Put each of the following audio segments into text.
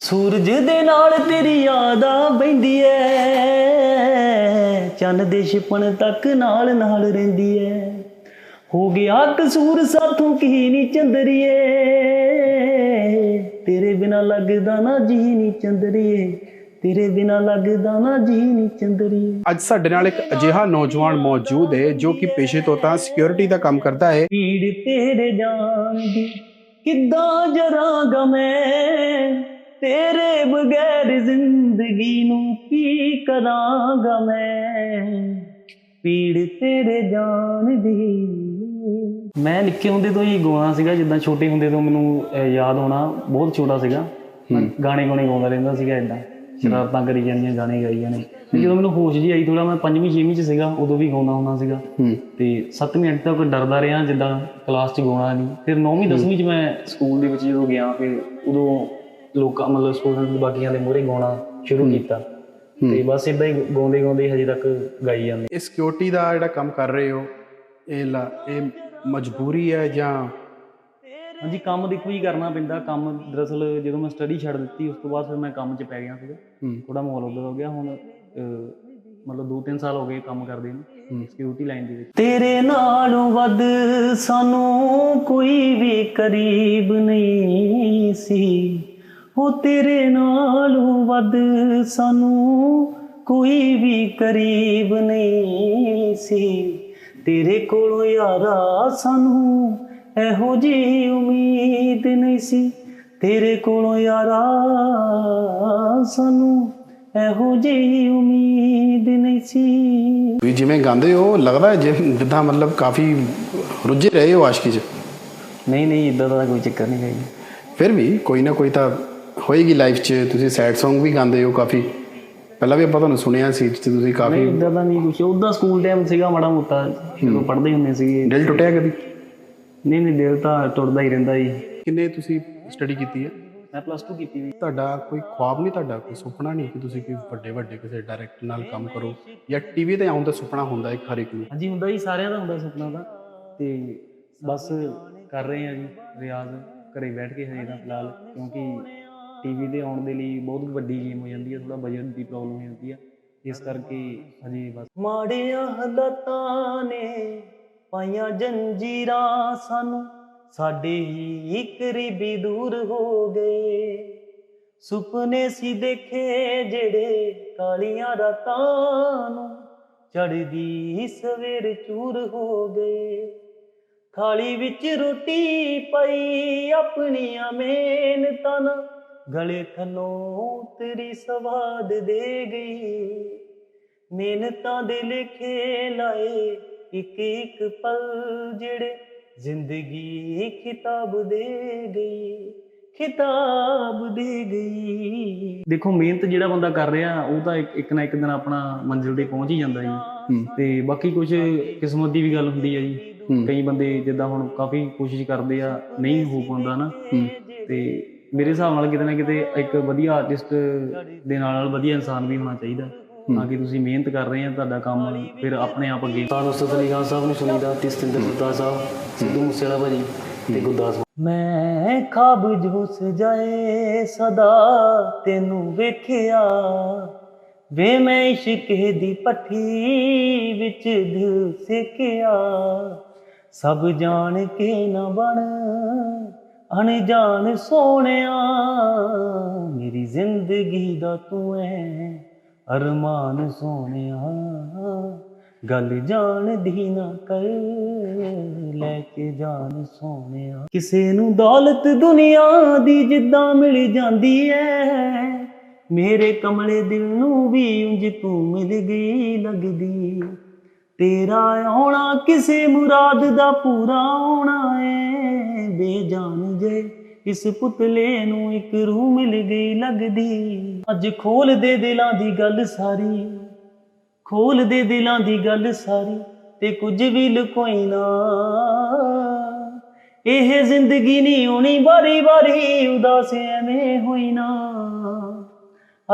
ਸੂਰਜ ਦੇ ਨਾਲ ਤੇਰੀ ਯਾਦ ਆ ਬੈਂਦੀ ਐ। ਚੰਨ ਦੇ ਛਿਪਣ ਤੱਕ ਨਾਲ ਨਾਲ ਰਹਿੰਦੀ ਐ। ਹੋ ਗਿਆ ਕਸੂਰ ਸਾਥੋਂ ਕੀ ਨਹੀਂ ਚੰਦਰੀਏ। ਤੇਰੇ ਬਿਨਾ ਲੱਗਦਾ ਨਾ ਜੀ ਨਹੀਂ ਚੰਦਰੀਏ। ਤੇਰੇ ਬਿਨਾ ਲੱਗਦਾ ਨਾ ਜੀ ਨਹੀਂ ਚੰਦਰੀਏ। ਅੱਜ ਸਾਡੇ ਨਾਲ ਇੱਕ ਅਜਿਹਾ ਨੌਜਵਾਨ ਮੌਜੂਦ ਹੈ ਜੋ ਕਿ ਪੇਸ਼ੇ ਤੋਂ ਤਾਂ ਸਿਕਿਉਰਿਟੀ ਦਾ ਕੰਮ ਕਰਦਾ ਹੈ। ਪੀੜ ਤੇਰੇ ਜਾਣ ਦੀ ਕਿੱਦਾਂ ਜਰਾਂਗਾ ਮੈਂ? ਤੇਰੇ ਬਗੈਰ ਜ਼ਿੰਦਗੀ ਨੂੰ ਕੀ ਕਰਾਂਗਾ ਮੈਂ? ਪੀੜ ਤੇਰੇ ਜਾਣ ਦੀ। ਮੈਂ ਨਿੱਕੇ ਹੁੰਦੇ ਤੋਂ ਹੀ ਗਾਉਣਾ ਸੀਗਾ ਜਿੱਦਾਂ ਛੋਟੇ ਹੁੰਦੇ ਤੋਂ ਮੈਨੂੰ ਯਾਦ ਹੋਣਾ ਬਹੁਤ ਛੋਟਾ ਸੀਗਾ। ਗਾਣੇ ਗਾਣੇ ਗਾਉਂਦਾ ਰਹਿੰਦਾ ਸੀਗਾ ਇਦਾਂ ਸ਼ਰਾਰਤਾਂ ਕਰੀ ਜਾਂਦੀਆਂ ਗਾਣੇ ਗਾਈ ਜਾਣੇ ਤੇ ਜਦੋਂ ਮੈਨੂੰ ਹੋਸ਼ ਜੀ ਆਈ ਥੋੜਾ ਮੈਂ ਪੰਜਵੀਂ ਛੇਵੀਂ ਚ ਸੀਗਾ ਉਦੋਂ ਵੀ ਗਾਉਂਦਾ ਹੁੰਦਾ ਸੀਗਾ। ਤੇ 7ਵੀਂ ਅੱਠ ਤੱਕ ਡਰਦਾ ਰਿਹਾ ਜਿੱਦਾਂ ਕਲਾਸ 'ਚ ਗਾਉਣਾ ਨਹੀਂ ਫਿਰ 9ਵੀਂ 10ਵੀਂ 'ਚ ਮੈਂ ਸਕੂਲ ਦੇ ਵਿੱਚ ਜਦੋਂ ਗਿਆ ਫਿਰ ਉਦੋਂ ਲੋਕਾਂ ਮਤਲਬ ਸਟੂਡੈਂਟ ਦੇ ਬਾਕੀਆਂ ਦੇ ਮੂਹਰੇ ਗਾਉਣਾ ਸ਼ੁਰੂ ਕੀਤਾ। ਤੇ ਬਸ ਇਦਾਂ ਹੀ ਗਾਉਂਦੇ ਗਾਉਂਦੇ ਹਜੇ ਤੱਕ ਗਾਈ ਜਾਂਦੇ। ਇਹ ਸਿਕਿਉਰਿਟੀ ਦਾ ਜਿਹੜਾ ਕੰਮ ਕਰ ਰਹੇ ਹੋ ਇਹ ਲਾ- ਇਹ ਮਜਬੂਰੀ ਹੈ ਜਾਂ ਹਾਂਜੀ ਕੰਮ ਦੇਖੋ ਹੀ ਕਰਨਾ ਪੈਂਦਾ। ਕੰਮ ਦਰਅਸਲ ਜਦੋਂ ਮੈਂ ਸਟੱਡੀ ਛੱਡ ਦਿੱਤੀ ਉਸ ਤੋਂ ਬਾਅਦ ਫਿਰ ਮੈਂ ਕੰਮ 'ਚ ਪੈ ਗਿਆ ਸੀਗਾ। ਥੋੜਾ ਮਾਹੌਲ ਉਧਰ ਹੋ ਗਿਆ। ਹੁਣ ਮਤਲਬ 2-3 ਸਾਲ ਹੋ ਗਏ ਕੰਮ ਕਰਦੇ ਨੂੰ ਸਿਕਿਉਰਿਟੀ ਲਾਈਨ ਦੇ ਵਿੱਚ। ਤੇਰੇ ਨਾਲੋਂ ਵੱਧ ਸਾਨੂੰ ਕੋਈ ਵੀ ਕਰੀਬ ਨਹੀਂ ਸੀ। ਉਹ ਤੇਰੇ ਨਾਲੋਂ ਵੱਧ ਸਾਨੂੰ ਕੋਈ ਵੀ ਕਰੀਬ ਨਹੀਂ ਸੀ। ਤੇਰੇ ਕੋਲੋਂ ਯਾਰਾ ਸਾਨੂੰ ਇਹੋ ਜੀ ਉਮੀਦ ਨਹੀਂ ਸੀ। ਤੇਰੇ ਕੋਲੋਂ ਯਾਰਾ ਸਾਨੂੰ ਇਹੋ ਜਿਹੀ ਉਮੀਦ ਨਹੀਂ ਸੀ। ਵੀ ਜਿਵੇਂ ਗਾਉਂਦੇ ਹੋ ਲੱਗਦਾ ਹੈ ਜਿ- ਜਿੱਦਾਂ ਮਤਲਬ ਕਾਫੀ ਰੁੱਝੇ ਰਹੇ ਹੋ ਆਸ਼ਕੀ 'ਚ? ਨਹੀਂ ਨਹੀਂ ਇਦਾਂ ਦਾ ਕੋਈ ਚੱਕਰ ਨਹੀਂ ਹੈ ਜੀ। ਫਿਰ ਵੀ ਕੋਈ ਨਾ ਕੋਈ ਤਾਂ ਹੋਏਗੀ ਲਾਈਫ 'ਚ ਤੁਸੀਂ ਸੈਡ Song ਵੀ ਗਾਉਂਦੇ ਹੋ ਕਾਫੀ। ਪਹਿਲਾਂ ਵੀ ਆਪਾਂ ਤੁਹਾਨੂੰ ਸੁਣਿਆ ਸੀ ਤੇ ਤੁਸੀਂ ਕਾਫੀ ਨਹੀਂ ਇਦਾਂ ਦਾ ਨਹੀਂ ਕੁਛ। ਉਹਦਾ ਸਕੂਲ ਟਾਈਮ ਸੀਗਾ ਮਾੜਾ ਮੋਟਾ ਜਦੋਂ ਪੜ੍ਹਦੇ ਹੁੰਦੇ ਸੀਗੇ। ਦਿਲ ਟੁੱਟਿਆ ਕਦੀ? ਨਹੀਂ ਨਹੀਂ ਦਿਲ ਤਾਂ ਟੁੱਟਦਾ ਹੀ ਰਹਿੰਦਾ ਜੀ। ਕਿੰਨੇ ਤੁਸੀਂ ਸਟੱਡੀ ਕੀਤੀ ਹੈ? ਮੈਂ ਪਲੱਸ 2 ਕੀਤੀ ਵੀ। ਤੁਹਾਡਾ ਕੋਈ ਖੁਆਬ ਨਹੀਂ ਤੁਹਾਡਾ ਕੋਈ ਸੁਪਨਾ ਨਹੀਂ ਕਿ ਤੁਸੀਂ ਕੋਈ ਵੱਡੇ ਵੱਡੇ ਕਿਸੇ ਡਾਇਰੈਕਟਰ ਨਾਲ ਕੰਮ ਕਰੋ। ਜਾਂ ਟੀਵੀ ਤੇ ਆਉਣ ਦਾ ਸੁਪਨਾ ਹੁੰਦਾ ਇੱਕ ਹਰ ਇੱਕ ਨੂੰ? ਹਾਂਜੀ ਹੁੰਦਾ ਜੀ ਸਾਰਿਆਂ ਦਾ ਹੁੰਦਾ ਸੁਪਨਾ ਤਾਂ। ਤੇ ਬਸ ਕਰ ਰਹੇ ਆ ਜੀ ਰਿਆਜ਼। ਘਰੇ ਬੈਠ ਕੇ ਹਜੇ ਤਾਂ ਫਿਲਹਾਲ ਕਿਉਂਕਿ ਟੀਵੀ ਤੇ ਆਉਣ ਦੇ ਲਈ ਬਹੁਤ ਵੱਡੀ ਗੇਮ ਹੋ ਜਾਂਦੀ ਹੈ ਥੋੜਾ ਬਜਟ ਦੀ ਪ੍ਰੋਬਲਮ ਹੋ ਜਾਂਦੀ ਹੈ। ਇਸ ਕਰਕੇ ਹਜੇ, ਬਸ। ਮਾੜੀਆਂ ਹਾਲਾਤਾਂ ਨੇ ਪਾਈਆਂ ਜੰਜੀਰਾਂ ਸਾਨੂੰ, ਸਾਡੇ ਹੀ ਕਰੀਬੀ ਦੂਰ ਹੋ ਗਏ। ਸੁਪਨੇ ਸੀ ਦੇਖੇ ਜਿਹੜੇ ਕਾਲੀਆਂ ਰਾਤਾਂ ਨੂੰ ਚੜਦੀ ਸਵੇਰ ਚੂਰ ਹੋ ਗਏ। ਥਾਲੀ ਵਿੱਚ ਰੋਟੀ ਪਈ, ਆਪਣੀਆਂ ਮਿਹਨਤਾਂ ਨਾਲ ਗਲੇ ਥਲੋਂ ਤੇਰੀ ਸਵਾਦ ਦੇ ਗਈ। ਮਿਹਨਤਾਂ ਦੇ ਲਿਖੇ ਲਾਏ ਇੱਕ ਇੱਕ ਪਲ ਜਿਹੜੇ ਜ਼ਿੰਦਗੀ ਖਿਤਾਬ ਦੇ ਗਈ। ਖਿਤਾਬ ਦੇ ਗਈ। ਦੇਖੋ ਮਿਹਨਤ ਜਿਹੜਾ ਬੰਦਾ ਕਰ ਰਿਹਾ ਉਹ ਤਾਂ ਇੱਕ ਇੱਕ ਨਾ ਇੱਕ ਦਿਨ ਆਪਣਾ ਮੰਜ਼ਿਲ ਤੇ ਪਹੁੰਚ ਹੀ ਜਾਂਦਾ ਜੀ। ਤੇ ਬਾਕੀ ਕੁਝ ਕਿਸਮਤ ਦੀ ਵੀ ਗੱਲ ਹੁੰਦੀ ਹੈ ਜੀ। ਕਈ ਬੰਦੇ ਜਿੱਦਾਂ ਹੁਣ ਕਾਫੀ ਕੋਸ਼ਿਸ਼ ਕਰਦੇ ਆ ਨਹੀਂ ਹੋ ਪਾਉਂਦਾ ਨਾ। ਤੇ ਮੇਰੇ ਹਿਸਾਬ ਨਾਲ ਕਿਤੇ ਨਾ ਕਿਤੇ ਇੱਕ ਵਧੀਆ ਆਰਟਿਸਟ ਦੇ ਨਾਲ ਨਾਲ ਵਧੀਆ ਇਨਸਾਨ ਵੀ ਹੋਣਾ ਚਾਹੀਦਾ। ਤਾਂ ਕਿ ਤੁਸੀਂ ਮਿਹਨਤ ਕਰ ਰਹੇ ਆ ਤੁਹਾਡਾ ਕੰਮ ਫਿਰ ਆਪਣੇ ਆਪ ਅੱਗੇ। ਸਾਨੂੰ ਸਤਲੀ ਖਾਨ ਸਾਹਿਬ ਨੂੰ ਸੁਣੀਦਾ ਤੇ ਸਤਿੰਦਰ ਗੁਰਦਾਸ ਸਾਹਿਬ ਸਿੱਧੂ ਮੂਸੇਵਾਲਾ ਭਾਜੀ ਤੇ ਗੁਰਦਾਸ ਮੈਂ ਖਾਬ ਜੋ ਸਜਾਏ ਸਦਾ ਤੈਨੂੰ ਵੇਖਿਆ। ਵੇ ਮੈਂ ਇਸ਼ਕ ਦੀ ਪੱਠੀ ਵਿੱਚ ਦਿਲ ਸਿੱਕਿਆ। ਸਭ ਜਾਣ ਕੇ ਨਾ ਬਣ ਅਣਜਾਣ ਸੋਹਣਿਆ, ਮੇਰੀ ਜ਼ਿੰਦਗੀ ਦਾ ਤੂੰ ਐ ਅਰਮਾਨ ਸੋਹਣਿਆ। ਗੱਲ ਜਾਣਦੀ ਨਾ ਕਰ, ਲੈ ਕੇ ਜਾਣ ਸੋਹਣਿਆ। ਕਿਸੇ ਨੂੰ ਦੌਲਤ ਦੁਨੀਆ ਦੀ ਜਿੱਦਾਂ ਮਿਲ ਜਾਂਦੀ ਐ, ਮੇਰੇ ਕਮਲੇ ਦਿਲ ਨੂੰ ਵੀ ਉਂਝ ਤੂੰ ਮਿਲ ਗਈ ਲੱਗਦੀ। ਤੇਰਾ ਆਉਣਾ ਕਿਸੇ ਮੁਰਾਦ ਦਾ ਪੂਰਾ ਹੋਣਾ ਏ। ਬੇਜਾਨ ਜੇ ਇਸ ਪੁਤਲੇ ਨੂੰ ਇੱਕ ਰੂਹ ਮਿਲ ਗਈ ਲੱਗਦੀ। ਅੱਜ ਖੋਲ ਦੇ ਦਿਲਾਂ ਦੀ ਗੱਲ ਸਾਰੀ, ਖੋਲ ਦੇ ਦਿਲਾਂ ਦੀ ਗੱਲ ਸਾਰੀ ਤੇ ਕੁਝ ਵੀ ਲੁਕੋਈ ਨਾ। ਇਹ ਜ਼ਿੰਦਗੀ ਨਹੀਂ ਹੋਣੀ ਵਾਰੀ ਵਾਰੀ ਉਦਾਸ ਐਵੇਂ ਹੋਈ ਨਾ।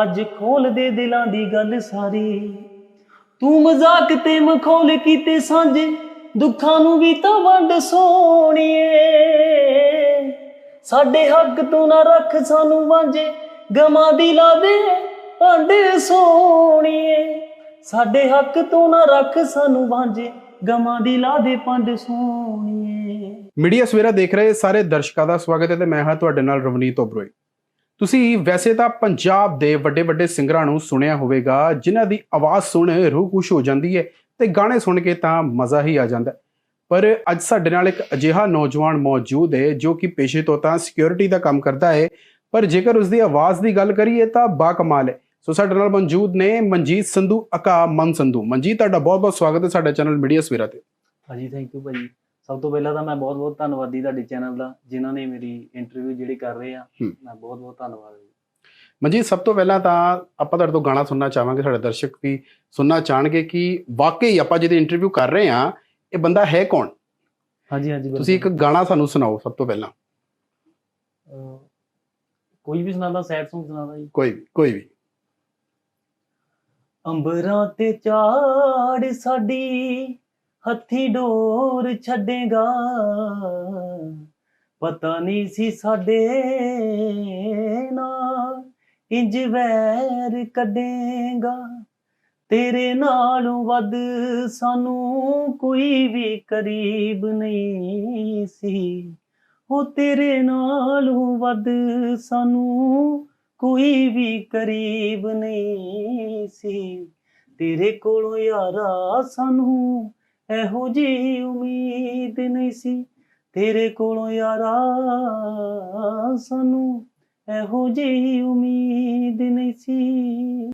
ਅੱਜ ਖੋਲ ਦੇ ਦਿਲਾਂ ਦੀ ਗੱਲ ਸਾਰੀ ਤੂੰ ਮਜ਼ਾਕ ਤੇ ਮਖੌਲ ਕੀਤੇ ਸਾਂਝੇ, ਦੁੱਖਾਂ ਨੂੰ ਵੀ ਤਾਂ ਵੰਡ ਸੋਣੀਏ ਸਾਡੇ ਹੱਕ ਤੋਂ ਨਾ ਰੱਖ ਸਾਨੂੰ ਵਾਂਝੇ, ਗਮਾਂ ਦੀ ਲਾ ਦੇ ਭਾਂਡੇ ਸੋਣੀਏ ਸਾਡੇ ਹੱਕ ਤੋਂ ਨਾ ਰੱਖ ਸਾਨੂੰ ਵਾਂਝੇ, ਗਮਾਂ ਦੀ ਲਾ ਦੇ ਭਾਂਡੇ ਸੋਣੀਏ ਮੀਡੀਆ ਸਵੇਰਾ ਦੇਖ ਰਹੇ ਸਾਰੇ ਦਰਸ਼ਕਾਂ ਦਾ ਸਵਾਗਤ ਹੈ ਤੇ ਮੈਂ ਹਾਂ ਤੁਹਾਡੇ ਨਾਲ ਰਵਨੀਤ ਓਬਰੋਈ ਤੁਸੀਂ ਵੈਸੇ ਤਾਂ ਪੰਜਾਬ ਦੇ ਵੱਡੇ ਵੱਡੇ ਸਿੰਗਰਾਂ ਨੂੰ ਸੁਣਿਆ ਹੋਵੇਗਾ, ਜਿਨ੍ਹਾਂ ਦੀ ਆਵਾਜ਼ ਸੁਣ ਰੂਹ ਖੁਸ਼ ਹੋ ਜਾਂਦੀ ਹੈ ਤੇ ਗਾਣੇ ਸੁਣ ਕੇ ਤਾਂ ਮਜ਼ਾ ਹੀ ਆ ਜਾਂਦਾ ਪਰ ਅੱਜ ਸਾਡੇ ਨਾਲ ਇੱਕ ਅਜਿਹਾ ਨੌਜਵਾਨ ਮੌਜੂਦ ਹੈ, ਜੋ ਕਿ ਪੇਸ਼ੇ ਤੋਂ ਤਾਂ ਸਿਕਿਉਰਿਟੀ ਦਾ ਕੰਮ ਕਰਦਾ ਹੈ, ਪਰ ਜੇਕਰ ਉਸ ਦੀ ਆਵਾਜ਼ ਦੀ ਗੱਲ ਕਰੀਏ ਤਾਂ ਬਾ ਕਮਾਲ ਹੈ। ਸੋ ਸਾਡੇ ਨਾਲ ਮੌਜੂਦ ਨੇ ਮਨਜੀਤ ਸੰਧੂ ਅਕਾ ਮਨ ਸੰਧੂ। ਮਨਜੀਤ, ਤੁਹਾਡਾ ਬਹੁਤ ਬਹੁਤ ਸਵਾਗਤ ਹੈ ਸਾਡੇ ਚੈਨਲ ਮੀਡੀਆ ਸਵੇਰਾ ਤੇ। ਹਾਂਜੀ ਥੈਂਕ ਯੂ ਭਾਜੀ। ਸਭ ਤੋਂ ਪਹਿਲਾਂ ਤਾਂ ਮੈਂ ਬਹੁਤ ਬਹੁਤ ਧੰਨਵਾਦੀ ਤੁਹਾਡੇ ਚੈਨਲ ਦਾ ਜਿਨ੍ਹਾਂ ਨੇ ਮੇਰੀ ਇੰਟਰਵਿਊ ਜਿਹੜੀ ਕਰ ਰਹੇ ਆ। ਮੈਂ ਬਹੁਤ ਬਹੁਤ ਧੰਨਵਾਦ ਜੀ। ਮਨਜੀਤ ਸਭ ਤੋਂ ਪਹਿਲਾਂ ਤਾਂ ਆਪਾਂ ਤੁਹਾਡੇ ਤੋਂ ਗਾਣਾ ਸੁਣਨਾ ਚਾਹਾਂਗੇ ਸਾਡੇ ਦਰਸ਼ਕ ਵੀ ਸੁਣਨਾ ਚਾਹਣਗੇ ਕਿ ਵਾਕਈ ਆਪਾਂ ਜਿਹਦੀ ਇੰਟਰਵਿਊ ਕਰ ਰਹੇ ਹਾਂ ਇਹ ਬੰਦਾ ਹੈ ਕੌਣ? ਹਾਂਜੀ ਹਾਂਜੀ। ਤੁਸੀਂ ਇੱਕ ਗਾਣਾ ਸਾਨੂੰ ਸੁਣਾਓ ਸਭ ਤੋਂ ਪਹਿਲਾਂ। ਕੋਈ ਵੀ ਸੁਣਾਦਾ ਸੈਡ Song ਸੁਣਾਦਾ ਜੀ। ਕੋਈ ਵੀ ਕੋਈ ਵੀ। ਅੰਬਰਾਂ ਤੇ ਚਾੜ ਸਾਡੀ ਹੱਥੀ ਡੋਰ ਛੱਡੇਗਾ। ਪਤਾ ਨਹੀਂ ਸੀ ਸਾਡੇ ਨਾਲ ਇੰਜ ਵੈਰ ਕੱਢੇਗਾ। ਤੇਰੇ ਨਾਲੋਂ ਵੱਧ ਸਾਨੂੰ ਕੋਈ ਵੀ ਕਰੀਬ ਨਹੀਂ ਸੀ। ਉਹ ਤੇਰੇ ਨਾਲੋਂ ਵੱਧ ਸਾਨੂੰ ਕੋਈ ਵੀ ਕਰੀਬ ਨਹੀਂ ਸੀ। ਤੇਰੇ ਕੋਲੋਂ ਯਾਰਾ ਸਾਨੂੰ ਇਹੋ ਜੀ ਉਮੀਦ ਨਹੀਂ ਸੀ। ਤੇਰੇ ਕੋਲੋਂ ਯਾਰਾ ਸਾਨੂੰ ਇਹੋ ਜੀ ਉਮੀਦ ਨਹੀਂ ਸੀ।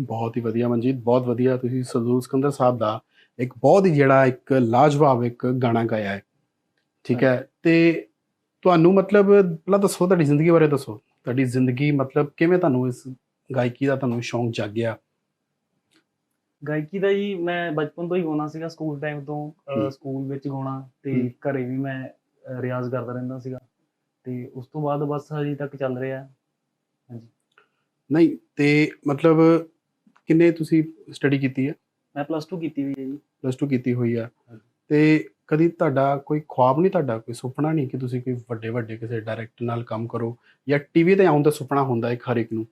ਬਹੁਤ ਹੀ ਵਧੀਆ ਮਨਜੀਤ ਬਹੁਤ ਵਧੀਆ ਤੁਸੀਂ ਸਦੂਰ ਸਿਕੰਦਰ ਸਾਹਿਬ ਦਾ ਇੱਕ ਬਹੁਤ ਹੀ ਜਿਹੜਾ ਇੱਕ ਲਾਜਵਾਬ ਇੱਕ ਗਾਣਾ ਗਾਇਆ ਹੈ। ਠੀਕ ਹੈ ਤੇ ਤੁਹਾਨੂੰ ਮਤਲਬ ਪਹਿਲਾਂ ਦੱਸੋ ਤੁਹਾਡੀ ਜ਼ਿੰਦਗੀ ਬਾਰੇ ਦੱਸੋ। ਤੁਹਾਡੀ ਜ਼ਿੰਦਗੀ ਮਤਲਬ ਕਿਵੇਂ ਤੁਹਾਨੂੰ ਇਸ ਗਾਇਕੀ ਦਾ ਤੁਹਾਨੂੰ ਸ਼ੌਂਕ ਜਾਗਿਆ? ਗਾਇਕੀ ਦਾ ਜੀ ਮੈਂ ਬਚਪਨ ਤੋਂ ਹੀ ਗਾਉਣਾ ਸੀਗਾ ਸਕੂਲ ਟਾਈਮ ਤੋਂ ਹੂੰ। ਸਕੂਲ ਵਿੱਚ ਗਾਉਣਾ ਹੂੰ। ਤੇ ਘਰੇ ਵੀ ਮੈਂ ਰਿਆਜ਼ ਕਰਦਾ ਰਹਿੰਦਾ ਸੀਗਾ। ਤੇ ਉਸ ਤੋਂ ਬਾਅਦ ਬਸ ਹਜੇ ਤੱਕ ਚੱਲ ਰਿਹਾ। ਨਹੀਂ ਤੇ ਮਤਲਬ ਕਿੰਨੇ ਤੁਸੀਂ ਸਟੱਡੀ ਕੀਤੀ ਹੈ ਮੈਂ ਪਲੱਸ 2 ਕੀਤੀ ਹੋਈ ਹੈ ਜੀ। ਪਲੱਸ 2 ਕੀਤੀ ਹੋਈ ਆ। ਹਾਂਜੀ। ਤੇ ਕਦੀ ਤੁਹਾਡਾ ਕੋਈ ਖੁਆਬ ਨਹੀਂ ਤੁਹਾਡਾ ਕੋਈ ਸੁਪਨਾ ਨਹੀਂ ਕਿ ਤੁਸੀਂ ਕੋਈ ਵੱਡੇ ਵੱਡੇ ਕਿਸੇ ਡਾਇਰੈਕਟਰ ਨਾਲ ਕੰਮ ਕਰੋ ਜਾਂ ਟੀਵੀ ਤੇ ਆਉਣ ਦਾ ਸੁਪਨਾ ਹੁੰਦਾ ਇੱਕ ਹਰ ਇੱਕ ਨੂੰ?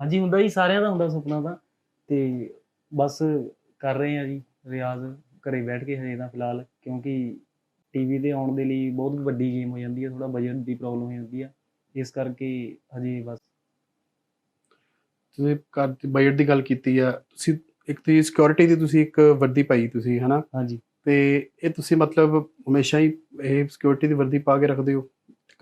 ਹਾਂਜੀ ਹੁੰਦਾ ਜੀ ਸਾਰਿਆਂ ਦਾ ਹੁੰਦਾ ਸੁਪਨਾ ਤਾਂ। ਤੇ ਬਸ ਕਰ ਰਹੇ ਆ ਜੀ ਰਿਆਜ਼ ਘਰੇ ਬੈਠ ਕੇ ਹਜੇ ਤਾਂ ਫਿਲਹਾਲ ਕਿਉਂਕਿ ਟੀਵੀ ਤੇ ਆਉਣ ਦੇ ਲਈ ਬਹੁਤ ਵੱਡੀ ਗੇਮ ਹੋ ਜਾਂਦੀ ਹੈ ਥੋੜਾ ਬਜਟ ਦੀ ਪ੍ਰੋਬਲਮ ਹੋ ਜਾਂਦੀ ਹੈ ਇਸ ਕਰਕੇ ਹਜੇ ਬਸ। ਤੁਸੀਂ ਕਰ ਬਜਟ ਦੀ ਗੱਲ ਕੀਤੀ ਆ ਤੁਸੀਂ ਇੱਕ ਤੁਸੀਂ ਸਿਕਿਉਰਿਟੀ ਦੀ ਤੁਸੀਂ ਇੱਕ ਵਰਦੀ ਪਾਈ ਤੁਸੀਂ ਹਨਾ? ਹਾਂਜੀ। ਤੇ ਇਹ ਤੁਸੀਂ ਮਤਲਬ ਹਮੇਸ਼ਾ ਹੀ ਇਹ ਸਿਕਿਉਰਿਟੀ ਦੀ ਵਰਦੀ ਪਾ ਕੇ ਰੱਖਦੇ ਹੋ?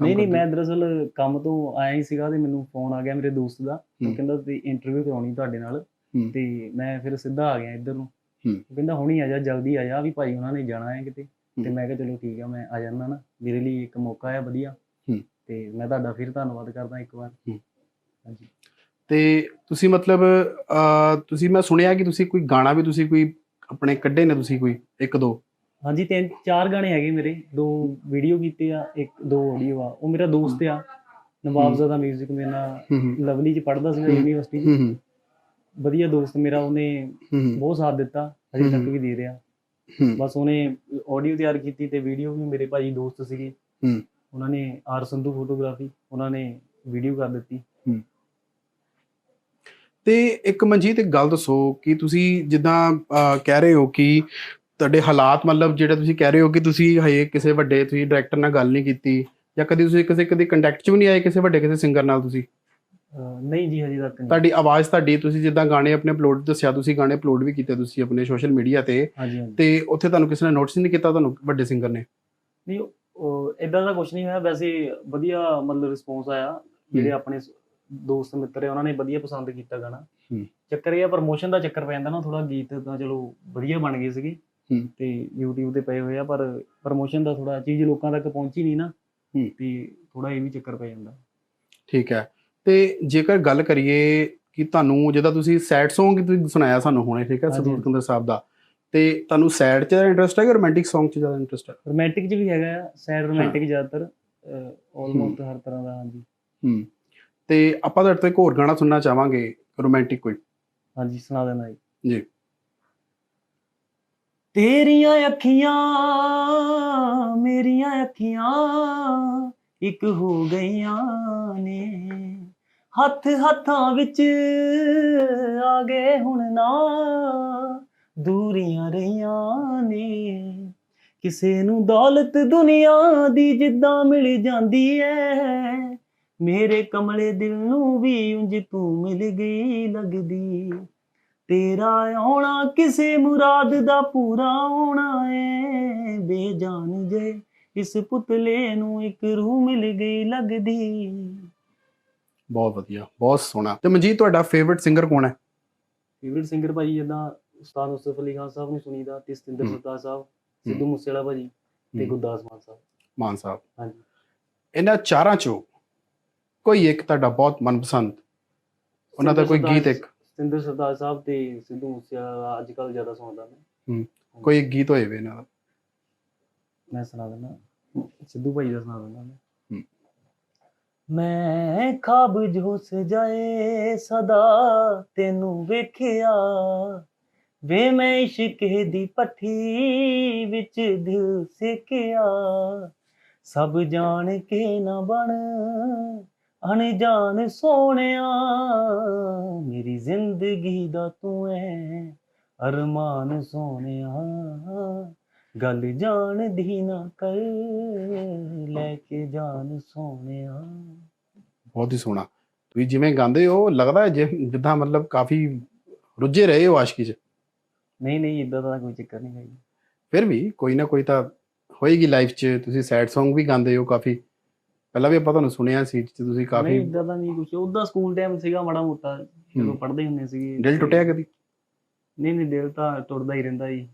ਨਹੀਂ ਨਹੀਂ ਮੈਂ ਦਰਅਸਲ ਕੰਮ ਤੋਂ ਆਇਆ ਹੀ ਸੀਗਾ ਤੇ ਮੈਨੂੰ ਫੋਨ ਆ ਗਿਆ ਮੇਰੇ ਦੋਸਤ ਦਾ ਉਹ। ਕਹਿੰਦਾ ਤੇ ਇੰਟਰਵਿਊ ਕਰਾਉਣੀ ਤੁਹਾਡੇ ਨਾਲ। ਤੇ ਮੈਂ ਫਿਰ ਸਿੱਧਾ ਆ ਗਿਆ ਇੱਧਰ ਨੂੰ। ਉਹ ਕਹਿੰਦਾ ਹੁਣੀ ਆ ਜਾ ਜਲਦੀ ਆ ਜਾ ਵੀ ਭਾਈ ਉਹਨਾਂ ਨੇ ਜਾਣਾ ਹੈ ਕਿਤੇ। ਤੇ। ਮੈਂ ਕਿਹਾ ਚਲੋ ਠੀਕ ਆ ਮੈਂ ਆ ਜਾਂਦਾ ਨਾ। ਮੇਰੇ ਲਈ ਇੱਕ ਮੌਕਾ ਹੈ ਵਧੀਆ। ਤੇ ਮੈਂ ਤੁਹਾਡਾ ਫਿਰ ਧੰਨਵਾਦ ਕਰਦਾ ਇੱਕ ਵਾਰ। ਹਾਂਜੀ। ਤੇ ਤੁਸੀਂ ਮਤਲਬ ਤੁਸੀਂ ਮੈਂ ਸੁਣਿਆ ਕਿ ਤੁਸੀਂ ਕੋਈ ਗਾਣਾ ਵੀ ਤੁਸੀਂ ਕੋਈ ਆਪਣੇ ਕੱਢੇ ਨੇ ਤੁਸੀਂ ਕੋਈ ਇੱਕ ਦੋ? ਹਾਂਜੀ ਤਿੰਨ ਚਾਰ ਗਾਣੇ ਹੈਗੇ ਮੇਰੇ। ਦੋ ਵੀਡੀਓ ਕੀਤੇ ਆ ਇੱਕ ਦੋ ਆਡੀਓ ਆ। ਉਹ ਮੇਰਾ ਦੋਸਤ ਆ। ਨਵਾਬਜ਼ਾਦਾ 뮤직 ਮੇਰੇ ਨਾਲ ਲਵਲੀ ਚ ਪੜ੍ਹਦਾ ਸੀਗਾ ਹੂੰ। ਯੂਨੀਵਰਸਿਟੀ 'ਚ। ਵਧੀਆ ਦੋਸਤ ਮੇਰਾ ਉਹਨੇ ਬਹੁਤ ਸਾਥ ਦਿੱਤਾ ਹੂੰ। ਤੱਕ। ਵੀ ਦੇ ਰਿਹਾ। ਬਸ ਉਹਨੇ ਆਡੀਓ ਤਿਆਰ ਕੀਤੀ ਤੇ ਵੀਡੀਓ ਵੀ ਮੇਰੇ ਭਾਜੀ ਦੋਸਤ ਸੀਗੇ। ਉਹਨਾਂ ਨੇ ਆਰ ਸੰਧੂ ਫੋਟੋਗ੍ਰਾਫੀ ਉਹਨਾਂ ਨੇ ਵੀਡੀਓ ਕਰ ਦਿੱਤੀ। ਤੇ ਇੱਕ ਮਨਜੀਤ ਇੱਕ ਗੱਲ ਦੱਸੋ ਕਿ ਤੁਸੀਂ ਜਿੱਦਾਂ ਕਹਿ ਰਹੇ ਹੋ ਕਿ ਤੁਹਾਡੇ ਹਾਲਾਤ ਮਤਲਬ ਜਿਹੜੇ ਤੁਸੀਂ ਕਹਿ ਰਹੇ ਹੋ ਕਿ ਤੁਸੀਂ ਹਜੇ ਕਿਸੇ ਵੱਡੇ ਤੁਸੀਂ ਡਾਇਰੈਕਟਰ ਨਾਲ ਗੱਲ ਨਹੀਂ ਕੀਤੀ ਜਾਂ ਕਦੀ ਤੁਸੀਂ ਕਿਸੇ ਕਦੀ ਕੰਟੈਕਟ 'ਚ ਵੀ ਨਹੀਂ ਆਏ ਕਿਸੇ ਵੱਡੇ ਕਿਸੇ ਸਿੰਗਰ ਨਾਲ ਤੁਸੀਂ? ਨਹੀਂ ਜੀ ਹਜੇ ਤੱਕ ਨਹੀਂ। ਤੁਹਾਡੀ ਆਵਾਜ਼ ਤੁਹਾਡੀ ਤੁਸੀਂ ਜਿੱਦਾਂ ਗਾਣੇ ਆਪਣੇ ਅਪਲੋਡ ਦੱਸਿਆ ਤੁਸੀਂ ਗਾਣੇ ਅਪਲੋਡ ਵੀ ਕੀਤੇ ਤੁਸੀਂ ਆਪਣੇ ਸੋਸ਼ਲ ਮੀਡੀਆ ਤੇ। ਹਾਂਜੀ ਹਾਂਜੀ। ਤੇ ਉੱਥੇ ਤੁਹਾਨੂੰ ਕਿਸੇ ਨੇ ਨੋਟਿਸ ਨਹੀਂ ਕੀਤਾ ਤੁਹਾਨੂੰ ਵੱਡੇ ਸਿੰਗਰ ਨੇ? ਨਹੀਂ ਉਹ ਇਦਾਂ ਦਾ ਕੁਝ ਨਹੀਂ ਹੋਇਆ। ਵੈਸੇ ਵਧੀਆ ਮਤਲਬ ਰਿਸਪੌਂਸ ਆਇਆ। ਜਿਹੜੇ ਆਪਣੇ ਦੋਸਤ ਮਿੱਤਰ ਹੈ ਉਹਨਾਂ ਨੇ ਵਧੀਆ ਪਸੰਦ ਕੀਤਾ ਗਾਣਾ। ਚੱਕਰ ਇਹ ਆ ਪ੍ਰਮੋਸ਼ਨ ਦਾ ਚੱਕਰ ਪੈ ਜਾਂਦਾ ਨਾ ਥੋੜਾ ਗੀਤ ਤਾਂ ਚਲੋ ਵਧੀਆ ਬਣ ਗਏ ਸੀਗੇ। ਤੇ YouTube ਤੇ ਪਏ ਹੋਏ ਆ ਪਰ ਪ੍ਰਮੋਸ਼ਨ ਦਾ ਥੋੜਾ ਚੀਜ਼ ਲੋਕਾਂ ਤੱਕ ਪਹੁੰਚੀ ਨਹੀਂ ਨਾ। ਤੇ ਥੋੜਾ ਇਹ ਵੀ ਚੱਕਰ ਪੈ ਜਾਂਦਾ। ਠੀਕ ਹੈ। ਤੇ ਜੇਕਰ ਗੱਲ ਕਰੀਏ ਕਿ ਤੁਹਾਨੂੰ ਜਿਹਦਾ ਤੁਸੀਂ ਸੈਡ Song ਤੁਸੀਂ ਸੁਣਾਇਆ ਸਾਨੂੰ ਹੁਣੇ ਠੀਕ ਹੈ। ਸਤੂਰ ਕੰਦਰ ਸਾਹਿਬ ਦਾ ਤੇ ਤੁਹਾਨੂੰ ਸੈਡ 'ਚ ਜ਼ਿਆਦਾ ਇੰਟਰਸਟ ਹੈ ਕਿ ਰੋਮਾਂਟਿਕ Song 'ਚ ਜ਼ਿਆਦਾ ਇੰਟਰਸਟ ਹੈ? ਰੋਮਾਂਟਿਕ ਚ ਵੀ ਹੈਗਾ ਸੈਡ ਰੋਮਾਂਟਿਕ ਜ਼ਿਆਦਾਤਰ ਆਲਮੋਸਟ ਹਰ ਤਰ੍ਹਾਂ ਦਾ ਹਾਂਜੀ। ਹੂੰ। ਤੇ ਆਪਾਂ ਤੁਹਾਡੇ ਤੋਂ ਇੱਕ ਹੋਰ ਗਾਣਾ ਸੁਣਨਾ ਚਾਹਾਂਗੇ ਰੋਮਾਂਟਿਕ ਕੋਈ ਹਾਂਜੀ ਸੁਣਾ ਦੇਣਾ ਜੀ। ਜੀ। ਤੇਰੀਆਂ ਅੱਖੀਆਂ ਮੇਰੀਆਂ ਅੱਖੀਆਂ ਇੱਕ ਹੋ ਗਈਆਂ ਨੇ। ਹੱਥ ਹੱਥਾਂ ਵਿੱਚ ਆ ਗਏ ਹੁਣ ਨਾ। ਦੂਰੀਆਂ ਰਹੀਆਂ ਨੇ। ਕਿਸੇ ਨੂੰ ਦੌਲਤ ਦੁਨੀਆ ਦੀ ਜਿੱਦਾਂ ਮਿਲ ਜਾਂਦੀ ਐ। ਮੇਰੇ ਕਮਲੇ ਦਿਲ ਨੂੰ ਵੀ ਉਂਝ ਤੂੰ ਮਿਲ ਗਈ ਲੱਗਦੀ। ਤੇਰਾ ਆਉਣਾ ਕਿਸੇ ਮੁਰਾਦ ਦਾ ਪੂਰਾ ਹੋਣਾ ਏ ਬੇਜਾਨ ਜੇ ਇਸ ਪੁਤਲੇ ਨੂੰ ਇੱਕ ਰੂਹ ਮਿਲ ਗਈ ਲੱਗਦੀ। ਬਹੁਤ ਵਧੀਆ ਬਹੁਤ ਸੋਹਣਾ। ਤੇ ਮਨਜੀਤ ਤੁਹਾਡਾ ਫੇਵਰਿਟ ਸਿੰਗਰ ਕੌਣ ਹੈ? ਫੇਵਰਿਟ ਸਿੰਗਰ ਭਾਈ ਜਿੱਦਾਂ ਉਸਤਾਦ ਮੁਸਤਫਾ ਅਲੀ ਖਾਨ ਸਾਹਿਬ ਨੂੰ ਸੁਣੀਦਾ ਤੇ ਸਤਿੰਦਰ। ਸਰਤਾਜ ਸਾਹਿਬ ਸਿੱਧੂ ਮੂਸੇਵਾਲਾ ਭਾਜੀ ਤੇ। ਗੁਰਦਾਸ ਮਾਨ ਸਾਹਿਬ। ਮਾਨ ਸਾਹਿਬ। ਹਾਂਜੀ। ਇਹਨਾਂ ਚਾਰਾਂ ਚੋਂ ਕੋਈ ਇੱਕ ਤੁਹਾਡਾ ਬਹੁਤ ਮਨਪਸੰਦ? ਉਹਨਾਂ ਦਾ ਕੋਈ ਗੀਤ ਇੱਕ? ਸਤਿੰਦਰ ਸਰਤਾਜ ਸਾਹਿਬ ਤੇ ਸਿੱਧੂ ਮੂਸੇਵਾਲਾ ਅੱਜ ਕੱਲ ਜ਼ਿਆਦਾ ਸੁਣਦਾ ਮੈਂ ਕੋਈ ਇੱਕ ਗੀਤ ਹੋਏ ਵੇ ਇਹਨਾਂ ਦਾ? ਮੈਂ ਸੁਣਾ ਦਿੰਦਾ। ਸਿੱਧੂ ਭਾਈ ਦਾ ਸੁਣਾ ਦਿੰਦਾ ਮੈਂ। ਮੈਂ ਖਾਬ ਜੋ ਸਜਾਏ ਸਦਾ ਤੈਨੂੰ ਵੇਖਿਆ। ਵੇ ਮੈਂ ਇਸ਼ਕ ਦੀ ਪੱਠੀ ਵਿੱਚ ਦਿਲ ਸੇਕਿਆ। ਸਭ ਜਾਣ ਕੇ ਨਾ ਬਣ, ਅਣਜਾਣ ਸੋਹਣਿਆ। ਮੇਰੀ ਜ਼ਿੰਦਗੀ ਦਾ ਤੂੰ ਐ ਅਰਮਾਨ ਸੋਹਣਿਆ। ਗੱਲ ਜਾਣਦੀ ਨਾ ਕਰ ਲੈ ਕੇ ਜਾਨ ਸੋਹਣਿਆ। ਬਹੁਤ ਹੀ ਸੋਹਣਾ। ਤੁਸੀਂ ਜਿਵੇਂ ਗਾਉਂਦੇ ਹੋ ਲੱਗਦਾ ਹੈ ਜਿੱਦਾਂ ਮਤਲਬ ਕਾਫੀ ਰੁੱਝੇ ਰਹੇ ਹੋ ਆਸ਼ਕੀ 'ਚ? ਨਹੀਂ ਨਹੀਂ ਇਦਾਂ ਦਾ ਕੋਈ ਚੱਕਰ ਨਹੀਂ ਹੈ ਜੀ। ਫਿਰ ਵੀ ਕੋਈ ਨਾ ਕੋਈ ਤਾਂ ਹੋਏਗੀ ਲਾਈਫ 'ਚ ਤੁਸੀਂ ਸੈਡ Song ਵੀ ਗਾਉਂਦੇ ਹੋ ਕਾਫੀ। ਪਹਿਲਾਂ ਵੀ ਆਪਾਂ ਤੁਹਾਨੂੰ ਸੁਣਿਆ ਸੀ ਕਿ ਤੁਸੀਂ ਨਹੀਂ ਕਾਫੀ ਇਦਾਂ ਦਾ ਨਹੀਂ ਕੁਝ ਉਹਦਾ ਸਕੂਲ ਟਾਈਮ ਸੀਗਾ ਮਾੜਾ ਮੋਟਾ ਜਦੋਂ ਹੂੰ। ਪੜ੍ਹਦੇ ਹੁੰਦੇ ਸੀਗੇ। ਦਿਲ ਟੁੱਟਿਆ ਕਦੀ? ਨਹੀਂ ਨਹੀਂ ਦਿਲ ਤਾਂ ਟੁੱਟਦਾ ਹੀ ਰਹਿੰਦਾ ਜੀ।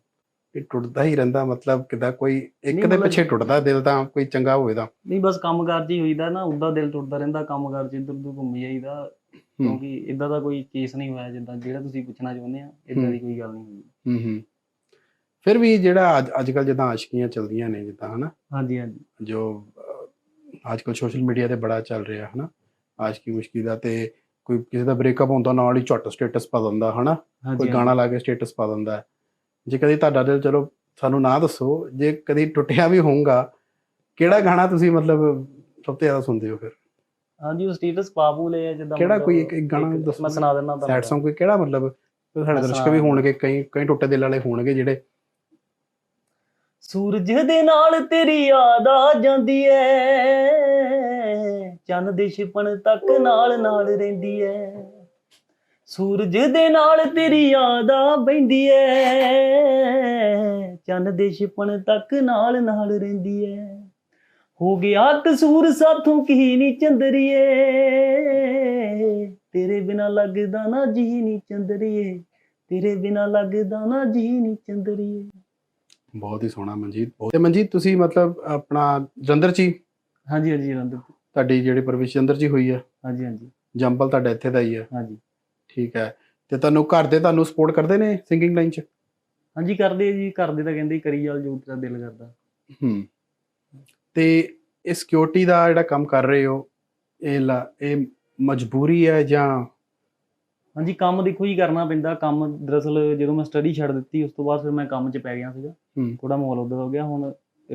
ਇਹ ਟੁੱਟਦਾ ਹੀ ਰਹਿੰਦਾ ਮਤਲਬ ਕਿਦਾ ਕੋਈ ਇੱਕ ਦੇ ਪਿੱਛੇ ਟੁੱਟਦਾ ਦਿਲ ਤਾਂ ਕੋਈ ਚੰਗਾ ਹੋਵੇ ਤਾਂ। ਨਹੀਂ ਬਸ ਕੰਮਕਾਰ ਹੀ ਹੋਈਦਾ ਨਾ ਉਦਾਂ ਦਿਲ ਟੁੱਟਦਾ ਰਹਿੰਦਾ ਕੰਮਕਾਰ 'ਚ ਇੱਧਰ ਉੱਧਰ ਘੁੰਮ ਜਾਈਦਾ ਕਿਉਂਕਿ ਇਦਾਂ ਦਾ ਕੋਈ ਕੇਸ ਨਹੀਂ ਹੋਇਆ ਜਿੱਦਾਂ ਜਿਹੜਾ ਤੁਸੀਂ ਪੁੱਛਣਾ ਚਾਹੁੰਦੇ ਆ ਇਦਾਂ ਦੀ ਕੋਈ ਗੱਲ ਨਹੀਂ ਹੋਈ। ਹੂੰ ਹੂੰ। ਫਿਰ ਵੀ ਜਿਹੜਾ ਅੱਜ ਅੱਜ ਕੱਲ ਜਿੱਦਾਂ ਆਸ਼ਕੀਆਂ ਚੱਲਦੀਆਂ ਨੇ ਜਿੱਦਾਂ ਹਨਾ ਹਾਂਜੀ ਹਾਂਜੀ। ਜੋ ਅੱਜ ਕੱਲ ਸੋਸ਼ਲ ਮੀਡੀਆ ਤੇ ਬੜਾ ਚੱਲ ਰਿਹਾ ਹਨਾ ਆਸ਼ਕੀ ਮੁਸ਼ਕੀ ਦਾ ਤੇ ਕੋਈ ਕਿਸੇ ਦਾ ਬ੍ਰੇਕਅਪ ਹੁੰਦਾ ਨਾਲ ਹੀ ਝੱਟ ਸਟੇਟਸ ਪਾ ਦਿੰਦਾ ਹਨਾ ਕੋਈ ਗਾਣਾ ਲਾ ਕੇ ਸਟੇਟਸ ਪਾ ਦਿੰਦਾ। ਜੇ ਕਦੀ ਤੁਹਾਡਾ ਦਿਲ ਚਲੋ ਸਾਨੂੰ ਨਾ ਦੱਸੋ ਜੇ ਕਦੀ ਟੁੱਟਿਆ ਵੀ ਹੋਊਗਾ ਕਿਹੜਾ ਗਾਣਾ ਤੁਸੀਂ ਮਤਲਬ ਸਭ ਤੋਂ ਜ਼ਿਆਦਾ ਸੁਣਦੇ ਹੋ ਫਿਰ? ਹਾਂਜੀ ਉਹ ਸਟੇਟਸ ਪਾਪੂ ਲਿਆ ਜਿੱਦਾਂ ਕਿਹੜਾ ਕੋਈ ਇੱਕ- ਗਾਣਾ ਦੱਸੋ? ਮੈਂ ਸੁਣਾ ਦਿੰਦਾ ਸੈਡ ਤੁਹਾਨੂੰ Song ਕੋਈ ਕਿਹੜਾ ਮਤਲਬ? ਸਾਡੇ ਦਰਸ਼ਕ ਵੀ। ਹੋਣਗੇ ਕਈ ਕਈ ਟੁੱਟੇ ਦਿਲ ਵਾਲੇ ਹੋਣਗੇ ਜਿਹੜੇ। ਸੂਰਜ ਦੇ ਨਾਲ ਤੇਰੀ ਯਾਦ ਆ ਜਾਂਦੀ ਐ ਚੰਨ ਦੇ ਛਿਪਣ ਤੱਕ ਨਾਲ ਨਾਲ ਰਹਿੰਦੀ ਐ। ਸੂਰਜ ਦੇ ਨਾਲ ਤੇਰੀ ਯਾਦ ਆ ਬੈਂਦੀ ਐ। ਚੰਨ ਦੇ ਛਿਪਣ ਤੱਕ ਨਾਲ ਨਾਲ ਰਹਿੰਦੀ ਐ। ਹੋ ਗਿਆ ਕਸੂਰ ਸਾਥੋਂ ਕੀ ਨਹੀਂ ਚੰਦਰੀਏ। ਤੇਰੇ ਬਿਨਾ ਲੱਗਦਾ ਨਾ ਜੀ ਨਹੀਂ ਚੰਦਰੀਏ। ਤੇਰੇ ਬਿਨਾ ਲੱਗਦਾ ਨਾ ਜੀ ਨਹੀਂ ਚੰਦਰੀਏ। ਬਹੁਤ ਹੀ ਸੋਹਣਾ ਮਨਜੀਤ। ਤੇ ਮਨਜੀਤ ਤੁਸੀਂ ਮਤਲਬ ਆਪਣਾ ਜੰਦਰ ਚ ਹੀ? ਹਾਂਜੀ ਹਾਂਜੀ ਰੰਦ ਤੁਹਾਡੀ ਜਿਹੜੀ ਪਰਵਿਸ਼ ਜੰਦਰ ਚ ਹੀ ਹੋਈ ਹੈ ਹਾਂਜੀ ਹਾਂਜੀ। ਜੰਪਲ ਤੁਹਾਡਾ ਇੱਥੇ ਦਾ ਹੀ ਹੈ ਹਾਂਜੀ। ਠੀਕ ਹੈ। ਤੇ ਤੁਹਾਨੂੰ ਘਰ ਦੇ ਤੁਹਾਨੂੰ ਸਪੋਰਟ ਕਰਦੇ ਨੇ ਸਿੰਗਿੰਗ ਲਾਈਨ ਚ? ਹਾਂਜੀ ਕਰਦੇ ਆ ਜੀ। ਕਰਦੇ ਤਾਂ ਕਹਿੰਦੇ ਕਰੀ ਚੱਲ ਜੋ ਤੇਰਾ ਦਿਲ ਕਰਦਾ। ਹੂੰ। ਤੇ ਇਹ ਸਿਕਿਉਰਿਟੀ ਦਾ ਜਿਹੜਾ ਕੰਮ ਕਰ ਰਹੇ ਹੋ ਇਹ ਲਾ- ਇਹ ਮਜਬੂਰੀ ਹੈ ਜਾਂ? ਹਾਂਜੀ ਕੰਮ ਦੇਖੋ ਜੀ ਕਰਨਾ ਪੈਂਦਾ। ਕੰਮ ਦਰਅਸਲ ਜਦੋਂ ਮੈਂ ਸਟੱਡੀ ਛੱਡ ਦਿੱਤੀ ਉਸ ਤੋਂ ਬਾਅਦ ਫਿਰ ਮੈਂ ਕੰਮ 'ਚ ਪੈ ਗਿਆ ਸੀਗਾ। ਹੂੰ। ਥੋੜਾ ਮਾਹੌਲ ਉਧਰ ਹੋ ਗਿਆ। ਹੁਣ ਅਹ,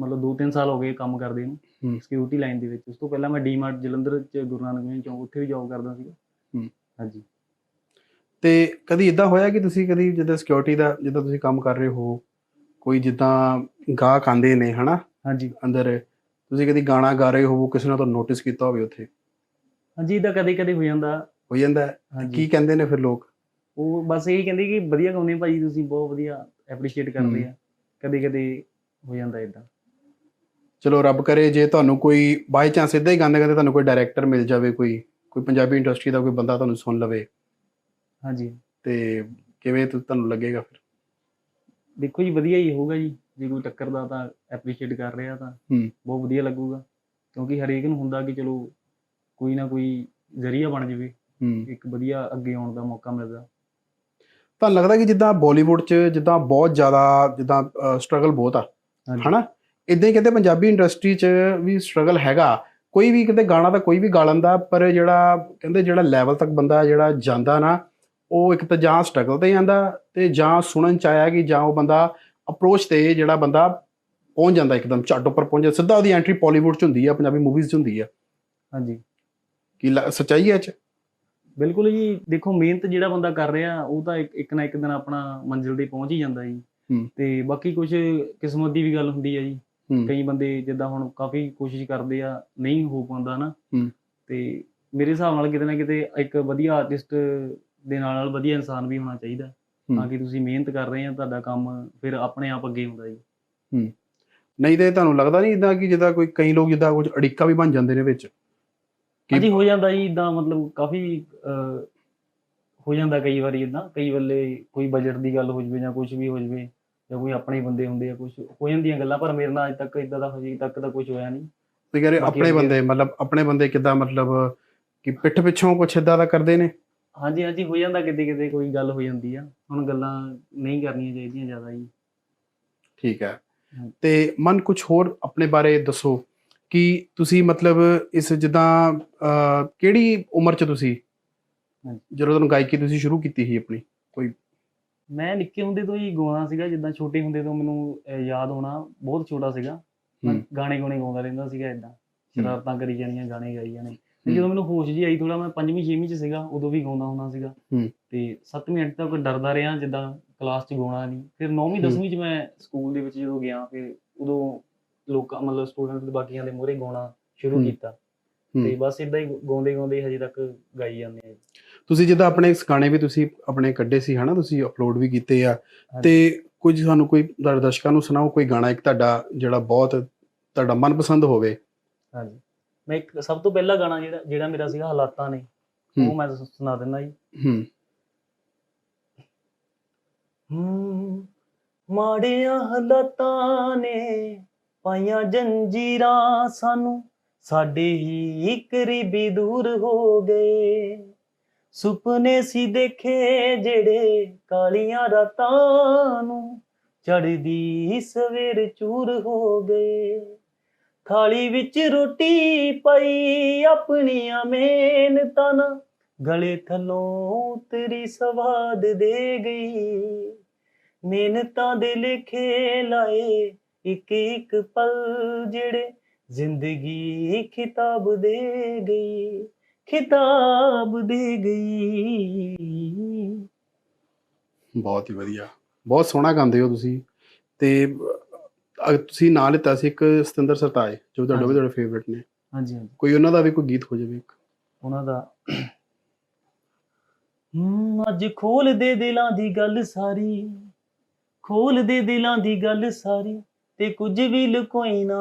ਮਤਲਬ 2-3 ਸਾਲ ਹੋ ਗਏ ਕੰਮ ਕਰਦੇ ਹੂੰ। ਨੂੰ ਸਿਕਿਉਰਿਟੀ ਲਾਈਨ ਦੇ ਵਿੱਚ। ਉਸ ਤੋਂ ਪਹਿਲਾਂ ਮੈਂ ਡੀਮਾਰਟ ਜਲੰਧਰ 'ਚ ਗੁਰੂ ਨਾਨਕ ਦੇਵ ਚੌਂਕ ਉੱਥੇ ਵੀ ਜੌਬ ਕਰਦਾ ਸੀਗਾ। ਹੂੰ। ਹਾਂਜੀ। ਤੇ ਕਦੀ ਇਦਾਂ ਹੋਇਆ ਕਿ ਤੁਸੀਂ ਕਦੀ ਜਿੱਦਾਂ ਸਿਕਿਉਰਿਟੀ ਦਾ ਜਿੱਦਾਂ ਤੁਸੀਂ ਕੰਮ ਕਰ ਰਹੇ ਹੋ ਕੋਈ ਜਿੱਦਾਂ ਗਾਹਕ ਆਂਦੇ ਨੇ ਹਨਾ? ਹਾਂਜੀ। ਅੰਦਰ ਤੁਸੀਂ ਕਦੀ ਗਾਣਾ ਗਾ ਰਹੇ ਹੋ ਕਿਸੇ ਨੇ ਤੁਹਾਨੂੰ ਨੋਟਿਸ ਕੀਤਾ ਹੋਵੇ ਉੱਥੇ? ਹਾਂਜੀ ਇਹਦਾ ਕਦੇ-ਕਦੇ ਹੋ ਜਾਂਦਾ। ਹੋ ਜਾਂਦਾ? ਕੀ ਕਹਿੰਦੇ ਨੇ ਫਿਰ ਲੋਕ? ਉਹ ਬਸ ਇਹੀ ਕਹਿੰਦੇ ਕਿ ਵਧੀਆ ਗਾਉਂਦੇ ਭਾਈ ਤੁਸੀਂ ਬਹੁਤ ਵਧੀਆ ਐਪਰੀਸ਼ੀਏਟ ਕਰਦੇ ਆ। ਕਦੇ-ਕਦੇ ਹੋ ਜਾਂਦਾ ਇਦਾਂ ਚਲੋ ਰੱਬ ਕਰੇ ਜੇ ਤੁਹਾਨੂੰ ਕੋਈ ਬਾਈ ਚਾਂਸ ਇਦਾਂ ਹੀ ਗਾਉਂਦੇ ਗਾਉਂਦੇ ਤੁਹਾਨੂੰ ਕੋਈ ਡਾਇਰੈਕਟਰ ਮਿਲ ਜਾਵੇ ਕੋਈ ਕੋਈ ਪੰਜਾਬੀ ਇੰਡਸਟਰੀ ਦਾ ਕੋਈ ਬੰਦਾ ਤੁਹਾਨੂੰ ਸੁਣ ਲਵੇ। ਹਾਂਜੀ। ਤੇ ਕਿਵੇਂ ਤੁ- ਤੁਹਾਨੂੰ ਲੱਗੇਗਾ ਫਿਰ? ਦੇਖੋ ਜੀ ਵਧੀਆ ਹੀ ਹੋਊਗਾ ਜੀ। ਜੇ ਕੋਈ ਟੱਕਰਦਾ ਤਾਂ ਐਪਰੀਸ਼ੀਏਟ ਕਰ ਰਿਹਾ ਤਾਂ ਹੂੰ। ਬਹੁਤ ਵਧੀਆ ਲੱਗੂਗਾ। ਕਿਉਂਕਿ ਹਰੇਕ ਨੂੰ ਹੁੰਦਾ ਕਿ ਚਲੋ ਕੋਈ ਨਾ ਕੋਈ ਜ਼ਰੀਆ ਬਣ ਜਾਵੇ। ਹੂੰ। ਇੱਕ ਵਧੀਆ ਅੱਗੇ ਆਉਣ ਦਾ ਮੌਕਾ ਮਿਲਦਾ। ਤੁਹਾਨੂੰ ਲੱਗਦਾ ਕਿ ਜਿੱਦਾਂ ਬਾਲੀਵੁੱਡ 'ਚ ਜਿੱਦਾਂ ਬਹੁਤ ਜ਼ਿਆਦਾ ਜਿੱਦਾਂ ਸਟਰਗਲ ਬਹੁਤ ਆ? ਹਾਂਜੀ। ਹਨਾ? ਇਦਾਂ ਹੀ ਕਹਿੰਦੇ ਪੰਜਾਬੀ ਇੰਡਸਟਰੀ 'ਚ ਵੀ ਸਟਰਗਲ ਹੈਗਾ। ਕੋਈ ਵੀ ਕਿਤੇ ਗਾਣਾ ਤਾਂ ਕੋਈ ਵੀ ਗਾ ਲੈਂਦਾ ਪਰ ਜਿਹੜਾ ਕਹਿੰਦੇ ਜਿਹੜਾ ਲੈਵਲ ਤੱਕ ਬੰਦਾ ਜਿਹੜਾ ਜਾਂਦਾ ਨਾ ਉਹ ਇੱਕ ਤਾਂ ਜਾਂ ਸਟਰਗਲ ਤੇ ਜਾਂਦਾ ਤੇ ਜਾਂ ਸੁਣਨ ਚ ਆਇਆ ਕਿ ਜਾਂ ਉਹ ਬੰਦਾ ਅਪਰੋਚ ਤੇ ਜਿਹੜਾ ਬੰਦਾ ਪਹੁੰਚ ਜਾਂਦਾ ਇੱਕਦਮ ਝੱਟ ਉੱਪਰ ਪਹੁੰਚ ਜਾਂਦਾ। ਸਿੱਧਾ ਉਹਦੀ ਐਂਟਰੀ ਬਾਲੀਵੁੱਡ 'ਚ ਹੁੰਦੀ ਆ ਪੰਜਾਬੀ ਮੂਵੀਜ਼ 'ਚ ਹੁੰਦੀ ਆ। ਹਾਂਜੀ। ਕੀ ਸੱਚਾਈ ਹੈ ਚ? ਬਿਲਕੁਲ ਜੀ ਦੇਖੋ ਮਿਹਨਤ ਜਿਹੜਾ ਬੰਦਾ ਕਰ ਰਿਹਾ ਉਹ ਤਾਂ ਇੱਕ ਇੱਕ ਨਾ ਇੱਕ ਦਿਨ ਆਪਣਾ ਮੰਜ਼ਿਲ ਤੇ ਪਹੁੰਚ ਹੀ ਜਾਂਦਾ ਜੀ। ਤੇ ਬਾਕੀ ਕੁਝ ਕਿਸਮਤ ਦੀ ਵੀ ਗੱਲ ਹੁੰਦੀ ਹੈ ਜੀ। ਕਈ ਬੰਦੇ ਜਿੱਦਾਂ ਹੁਣ ਕਾਫੀ ਕੋਸ਼ਿਸ਼ ਕਰਦੇ ਆ ਨਹੀਂ ਹੋ ਪਾਉਂਦਾ ਨਾ। ਤੇ ਮੇਰੇ ਹਿਸਾਬ ਨਾਲ ਕਿਤੇ ਨਾ ਕਿਤੇ ਇੱਕ ਵਧੀਆ ਆਰਟਿਸਟ ਦੇ ਨਾਲ ਨਾਲ ਵਧੀਆ ਇਨਸਾਨ ਵੀ ਹੋਣਾ ਚਾਹੀਦਾ। ਤਾਂ ਕਿ ਤੁਸੀਂ ਮਿਹਨਤ ਕਰ ਰਹੇ ਆ ਤੁਹਾਡਾ ਕੰਮ ਫਿਰ ਆਪਣੇ ਆਪ ਅੱਗੇ ਹੁੰਦਾ ਜੀ। ਨਹੀਂ ਤੇ ਤੁਹਾਨੂੰ ਲੱਗਦਾ ਨਹੀਂ ਇਦਾਂ ਕਿ ਜਿੱਦਾਂ ਕੋਈ ਕਈ ਲੋਕ ਜਿੱਦਾਂ ਕੁਝ ਅੜਿੱਕਾ ਵੀ ਬਣ ਜਾਂਦੇ ਨੇ ਵਿੱਚ? ਕੀ- ਹਾਂਜੀ ਹੋ ਜਾਂਦਾ ਜੀ ਇਦਾਂ ਮਤਲਬ ਕਾਫੀ ਹੋ ਜਾਂਦਾ ਕਈ ਵਾਰੀ ਇਦਾਂ ਕਈ ਵੇਲੇ ਕੋਈ ਬਜਟ ਦੀ ਗੱਲ ਹੋ ਜਵੇ ਜਾਂ ਕੁਝ ਵੀ ਹੋ ਜਵੇ। ਜਾਂ ਕੋਈ ਆਪਣੇ ਬੰਦੇ ਹੁੰਦੇ ਆ ਕੁਝ ਹੋ ਜਾਂਦੀਆਂ ਗੱਲਾਂ ਪਰ ਮੇਰੇ ਨਾਲ ਅੱਜ ਤੱਕ ਇਦਾਂ ਦਾ ਹਜੇ ਤੱਕ ਤਾਂ ਕੁਝ ਹੋਇਆ ਨਹੀਂ। ਤੇ ਕਹਿੰਦੇ ਆਪਣੇ ਬੰਦੇ ਮਤਲਬ ਆਪਣੇ ਬੰਦੇ ਕਿੱਦਾਂ ਮਤਲਬ ਕਿ ਪਿੱਠ ਪਿੱਛੋਂ ਕੁਛ ਇਦਾਂ ਦਾ ਕਰਦੇ ਨੇ? ਹਾਂਜੀ ਹਾਂਜੀ ਹੋ ਜਾਂਦਾ ਕਿਤੇ ਕਿਤੇ ਕੋਈ ਗੱਲ ਹੋ ਜਾਂਦੀ ਆ। ਹੁਣ ਗੱਲਾਂ ਨਹੀਂ ਕਰਨੀਆਂ ਚਾਹੀਦੀਆਂ ਜ਼ਿਆਦਾ ਜੀ। ਠੀਕ ਹੈ। ਹਾਂ। ਤੇ ਮਨ ਕੁਝ ਹੋਰ ਆਪਣੇ ਬਾਰੇ ਦੱਸੋ ਕਿ ਤੁਸੀਂ ਮਤਲਬ ਇਸ ਜਿੱਦਾਂ ਕਿਹੜੀ ਉਮਰ 'ਚ ਤੁਸੀਂ। ਜਦੋਂ ਤੁਹਾਨੂੰ ਗਾਇਕੀ ਤੁਸੀਂ ਸ਼ੁਰੂ ਕੀਤੀ ਸੀ ਆਪਣੀ ਮੈਂ ਨਿੱਕੇ ਹੁੰਦੇ ਤੋਂ ਹੀ ਗਾਉਣਾ ਸੀਗਾ ਜਿੱਦਾਂ ਛੋਟੇ ਹੁੰਦੇ ਤੋਂ ਮੈਨੂੰ ਅਹ, ਯਾਦ ਹੋਣਾ ਬਹੁਤ ਛੋਟਾ ਸੀਗਾ ਮੈਂ ਹੂੰ। ਗਾਣੇ ਗਾਣੇ ਗਾਉਂਦਾ ਰਹਿੰਦਾ ਸੀਗਾ ਇਦਾਂ ਸ਼ਰਾਰਤਾਂ ਕਰੀ ਜਾਣੀਆਂ ਗਾਣੇ ਗਾਈ ਜਾਣੇ ਤੇ। ਜਦੋਂ ਮੈਨੂੰ ਹੋਸ਼ ਜੀ ਆਈ ਥੋੜਾ ਮੈਂ ਪੰਜਵੀਂ ਛੇਵੀਂ ਚ ਸੀਗਾ ਉਦੋਂ ਵੀ ਗਾਉਂਦਾ ਹੁੰਦਾ ਸੀਗਾ ਹੂੰ। ਤੇ ਸੱਤਵੀਂ ਅੱਠ ਤੱਕ ਡਰਦਾ ਰਿਹਾ ਜਿੱਦਾਂ ਕਲਾਸ ਚ ਗਾਉਣਾ ਨਹੀਂ ਫਿਰ ਨੌਵੀਂ ਹੂੰ। ਦਸਵੀਂ ਚ ਮੈਂ ਸਕੂਲ ਦੇ ਵਿੱਚ ਜਦੋਂ ਗਿਆ ਫਿਰ ਉਦੋਂ ਲੋਕਾਂ ਮਤਲਬ ਸਟੂਡੈਂਟ ਦੇ ਬਾਕੀਆਂ ਦੇ ਮੂਹਰੇ ਗਾਉਣਾ ਸ਼ੁਰੂ ਹੂੰ। ਕੀਤਾ ਹੂੰ। ਤੇ ਬਸ ਇਦਾਂ ਹੀ ਗਾਉਂਦੇ ਗਾਉਂਦੇ ਹਜੇ ਤੱਕ ਗਾਈ ਜਾਂਦੇ ਆ ਤੁਸੀਂ ਜਿੱਦਾਂ ਆਪਣੇ ਗਾਣੇ ਵੀ ਤੁਸੀਂ ਆਪਣੇ ਕੱਢੇ ਸੀ ਹਨਾ? ਤੁਸੀਂ ਅਪਲੋਡ ਵੀ ਕੀਤੇ ਆ। ਤੇ ਕੁਝ ਸਾਨੂੰ ਕੋਈ ਦਰਸ਼ਕਾਂ ਨੂੰ ਸੁਣਾਓ ਕੋਈ ਗਾਣਾ ਇੱਕ ਤੁਹਾਡਾ ਜਿਹੜਾ ਬਹੁਤ ਤੁਹਾਡਾ ਮਨਪਸੰਦ ਹੋਵੇ। ਹਾਂਜੀ। ਮੈਂ ਇੱਕ ਸਭ ਤੋਂ ਪਹਿਲਾ ਗਾਣਾ ਜਿਹੜਾ ਜਿਹੜਾ ਮੇਰਾ ਸੀਗਾ ਹਾਲਾਤਾਂ ਨੇ ਉਹ। ਮੈਂ ਸੁਣਾ ਦਿੰਦਾ ਜੀ। ਹੂੰ। ਹੂੰ ਮਾੜੀਆਂ ਹਾਲਾਤਾਂ ਨੇ ਪਾਈਆਂ ਜੰਜੀਰਾਂ ਸਾਨੂੰ ਸਾਡੇ ਹੀ ਕਰੀਬੀ ਦੂਰ ਹੋ ਗਏ। ਸੁਪਨੇ ਸੀ ਦੇਖੇ ਜਿਹੜੇ ਕਾਲੀਆਂ ਰਾਤਾਂ ਨੂੰ ਚੜਦੀ ਸਵੇਰ ਚੂਰ ਹੋ ਗਏ। ਥਾਲੀ ਵਿੱਚ ਰੋਟੀ ਪਈ ਆਪਣੀਆਂ ਮਿਹਨਤਾਂ ਨਾਲ ਗਲੇ ਥਲੋਂ ਤੇਰੀ ਸਵਾਦ ਦੇ ਗਈ। ਮਿਹਨਤਾਂ ਦੇ ਲੇਖੇ ਲਾਏ ਇੱਕ ਇੱਕ ਪਲ ਜਿਹੜੇ ਜ਼ਿੰਦਗੀ ਖਿਤਾਬ ਦੇ ਗਈ। ਖਿਤਾਬ ਦੇ ਗਈ। ਬਹੁਤ ਹੀ ਵਧੀਆ। ਬਹੁਤ ਸੋਹਣਾ ਗਾਉਂਦੇ ਹੋ ਤੁਸੀਂ। ਤੇ ਤੁਸੀਂ ਨਾਂ ਲਿੱਤਾ ਸੀ ਇੱਕ ਸਤਿੰਦਰ ਸਰਤਾਜ ਜੋ ਤੁਹਾਡੇ ਵੀ ਹਾਂਜੀ। ਤੁਹਾਡੇ ਫੇਵਰਿਟ ਨੇ। ਹਾਂਜੀ ਹਾਂਜੀ। ਕੋਈ ਉਹਨਾਂ ਦਾ ਵੀ ਕੋਈ ਗੀਤ ਹੋ ਜਾਵੇ ਇੱਕ? ਉਹਨਾਂ ਦਾ ਹੂੰ ਅੱਜ ਖੋਲ ਦੇ ਦਿਲਾਂ ਦੀ ਗੱਲ ਸਾਰੀ। ਖੋਲ ਦੇ ਦਿਲਾਂ ਦੀ ਗੱਲ ਸਾਰੀ ਤੇ ਕੁਝ ਵੀ ਲੁਕੋਈ ਨਾ।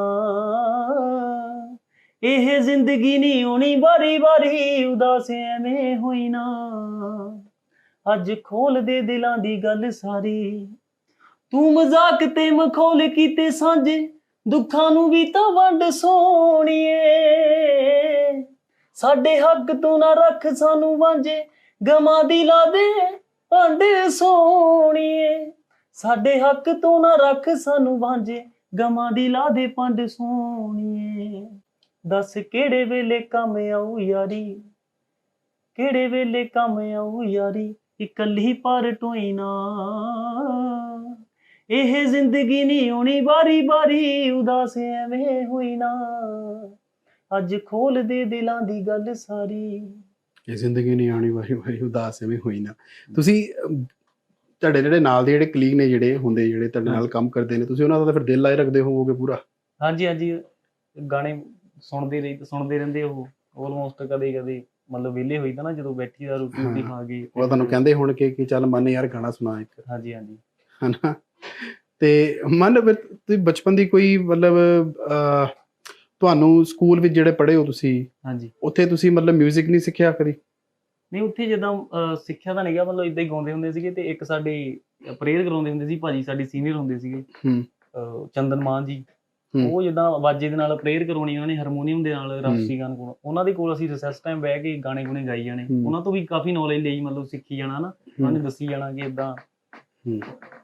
ਇਹ ਜ਼ਿੰਦਗੀ ਨਹੀਂ ਹੋਣੀ ਵਾਰੀ ਵਾਰੀ, ਉਦਾਸ ਐਵੇਂ ਹੋਈ ਨਾ। ਅੱਜ ਖੋਲ ਦੇ ਦਿਲਾਂ ਦੀ ਗੱਲ ਸਾਰੀ। ਤੂੰ ਮਜ਼ਾਕ ਤੇ ਮਖੌਲ ਕੀਤੇ ਸਾਂਝੇ, ਦੁੱਖਾਂ ਨੂੰ ਵੀ ਤਾਂ ਵੰਡ ਸੋਣੀਏ ਸਾਡੇ ਹੱਕ ਤੂੰ ਨਾ ਰੱਖ ਸਾਨੂੰ ਵਾਂਝੇ, ਗਮਾਂ ਦੀ ਲਾ ਦੇ ਭਾਂਡੇ ਸੋਣੀਏ ਸਾਡੇ ਹੱਕ ਤੂੰ ਨਾ ਰੱਖ ਸਾਨੂੰ ਵਾਂਝੇ, ਗਮਾਂ ਦੀ ਲਾ ਦੇ ਪੰਡ ਸੋਣੀਏ ਦੱਸ ਕਿਹੜੇ ਵੇਲੇ ਕੰਮ ਆਊ ਯਾਰੀ? ਕਿਹੜੇ ਵੇਲੇ ਕੰਮ ਆਊ ਯਾਰੀ? ਇਕੱਲੀ ਪਰ ਟੋਈ ਨਾ। ਇਹ ਜ਼ਿੰਦਗੀ ਨਹੀਂ ਹੋਣੀ ਬਾਰੀ ਬਾਰੀ ਉਦਾਸ ਐਵੇਂ ਹੋਈ ਨਾ। ਅੱਜ ਖੋਲ ਦੇ ਦਿਲਾਂ ਦੀ ਗੱਲ ਸਾਰੀ। ਇਹ ਜ਼ਿੰਦਗੀ ਨਹੀਂ ਆਣੀ ਵਾਰੀ ਵਾਰੀ ਉਦਾਸ ਐਵੇਂ ਹੋਈ ਨਾ। ਤੁਸੀਂ ਤੁਹਾਡੇ ਜਿਹੜੇ ਨਾਲ ਦੇ ਜਿਹੜੇ ਕਲੀਗ ਨੇ ਜਿਹੜੇ ਹੁੰਦੇ ਜਿਹੜੇ ਤੁਹਾਡੇ ਨਾਲ ਕੰਮ ਕਰਦੇ ਨੇ ਤੁਸੀਂ ਉਹਨਾਂ ਦਾ ਤਾਂ ਫਿਰ ਦਿਲ ਲਾਏ ਰੱਖਦੇ ਹੋਵੋਗੇ ਪੂਰਾ? ਹਾਂਜੀ ਹਾਂਜੀ। ਗਾਣੇ ਸੁਣਦੇ ਰਹੀ ਸੁਣਦੇ ਰਹਿੰਦੇ ਉਹ ਆਲਮੋਸਟ ਕਦੇ ਕਦੇ ਮਤਲਬ ਵਿਹਲੇ ਹੋਈ ਤਾਂ ਨਾ ਜਦੋਂ ਬੈਠੀ ਦਾ ਰੋਟੀ ਰੋਟੀ। ਖਾ ਕੇ ਉਹ ਤੁਹਾਨੂੰ ਕਹਿੰਦੇ ਹੋਣ ਕਿ ਕਿ ਚੱਲ ਮਨ ਯਾਰ ਗਾਣਾ ਸੁਣਾ ਇੱਕ ਹਾਂਜੀ ਹਾਂਜੀ ਹਨਾ ਤੇ ਮਨ ਤੁਸੀਂ ਬਚਪਨ ਦੀ ਕੋਈ ਮਤਲਬ ਤੁਹਾਨੂੰ ਸਕੂਲ ਵਿੱਚ ਜਿਹੜੇ ਪੜ੍ਹੇ ਹੋ ਤੁਸੀਂ ਹਾਂਜੀ ਉੱਥੇ ਤੁਸੀਂ ਮਤਲਬ 뮤직 ਨਹੀਂ ਸਿੱਖਿਆ ਕਦੀ ਨਹੀਂ ਉੱਥੇ ਜਦੋਂ ਸਿੱਖਿਆ ਤਾਂ ਨਹੀਂਗਾ ਮਤਲਬ ਇਦਾਂ ਹੀ ਗਾਉਂਦੇ ਹੁੰਦੇ ਸੀਗੇ ਤੇ ਇੱਕ ਸਾਡੇ ਪ੍ਰੇਅਰ ਕਰਾਉਂਦੇ ਹੁੰਦੇ ਸੀ ਭਾਜੀ ਸਾਡੀ ਸੀਨੀਅਰ ਹੁੰਦੇ ਸੀਗੇ ਹੂੰ। ਚੰਦਨ ਮਾਨ ਜੀ। ਉਹ ਜਿੱਦਾਂ ਆਵਾਜ਼ੇ ਦੇ ਨਾਲ ਪ੍ਰੇਅਰ ਕਰਾਉਣੀ ਉਹਨਾਂ ਨੇ ਹਾਰਮੋਨੀਅਮ ਦੇ ਨਾਲ ਰਾਸ਼ਟਰੀ ਗਾਨ ਕੋਲ ਉਹਨਾਂ ਦੇ ਕੋਲ ਅਸੀਂ ਰਿਸੈਸ ਟਾਈਮ ਬਹਿ ਕੇ ਗਾਣੇ ਗੁਣੇ ਗਾਈ ਜਾਣੇ। ਉਹਨਾਂ ਤੋਂ ਵੀ ਕਾਫੀ ਨੌਲੇਜ ਲਈ ਮਤਲਬ ਸਿੱਖੀ ਜਾਣਾ ਨਾ। ਉਹਨਾਂ ਨੇ ਦੱਸੀ ਜਾਣਾ ਕਿ ਇਦਾਂ ਹੂੰ।